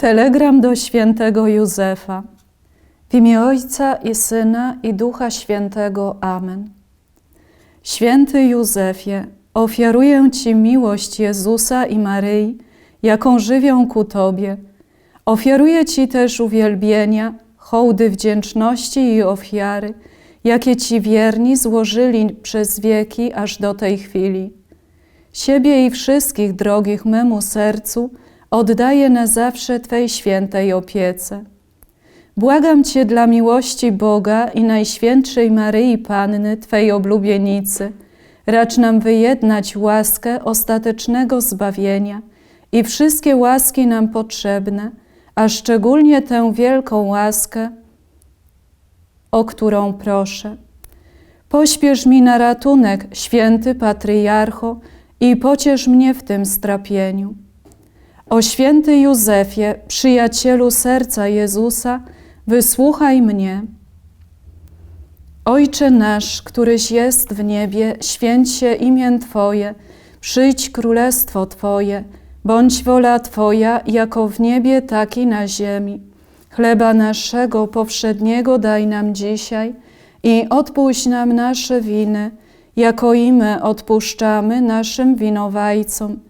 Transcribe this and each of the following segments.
Telegram do świętego Józefa. W imię Ojca i Syna i Ducha Świętego. Amen. Święty Józefie, ofiaruję Ci miłość Jezusa i Maryi, jaką żywią ku Tobie. Ofiaruję Ci też uwielbienia, hołdy wdzięczności i ofiary, jakie Ci wierni złożyli przez wieki aż do tej chwili. Siebie i wszystkich drogich memu sercu oddaję na zawsze Twej świętej opiece. Błagam Cię dla miłości Boga i Najświętszej Maryi Panny, Twej oblubienicy, racz nam wyjednać łaskę ostatecznego zbawienia i wszystkie łaski nam potrzebne, a szczególnie tę wielką łaskę, o którą proszę. Pośpiesz mi na ratunek, święty patriarcho, i pociesz mnie w tym strapieniu. O święty Józefie, przyjacielu serca Jezusa, wysłuchaj mnie. Ojcze nasz, któryś jest w niebie, święć się imię Twoje, przyjdź królestwo Twoje, bądź wola Twoja, jako w niebie, tak i na ziemi. Chleba naszego powszedniego daj nam dzisiaj i odpuść nam nasze winy, jako i my odpuszczamy naszym winowajcom.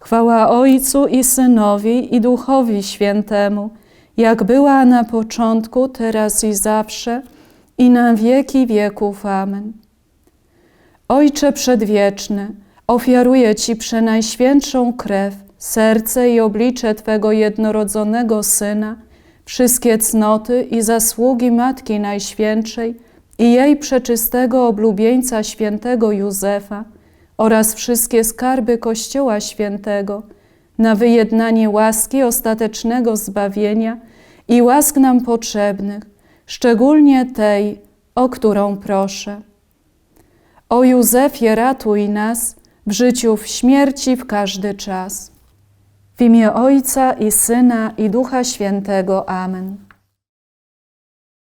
Chwała Ojcu i Synowi i Duchowi Świętemu, jak była na początku, teraz i zawsze, i na wieki wieków. Amen. Ojcze Przedwieczny, ofiaruję Ci przenajświętszą krew, serce i oblicze Twego jednorodzonego Syna, wszystkie cnoty i zasługi Matki Najświętszej i jej przeczystego oblubieńca świętego Józefa oraz wszystkie skarby Kościoła Świętego na wyjednanie łaski ostatecznego zbawienia i łask nam potrzebnych, szczególnie tej, o którą proszę. O Józefie ratuj nas w życiu, w śmierci, w każdy czas. W imię Ojca i Syna i Ducha Świętego. Amen.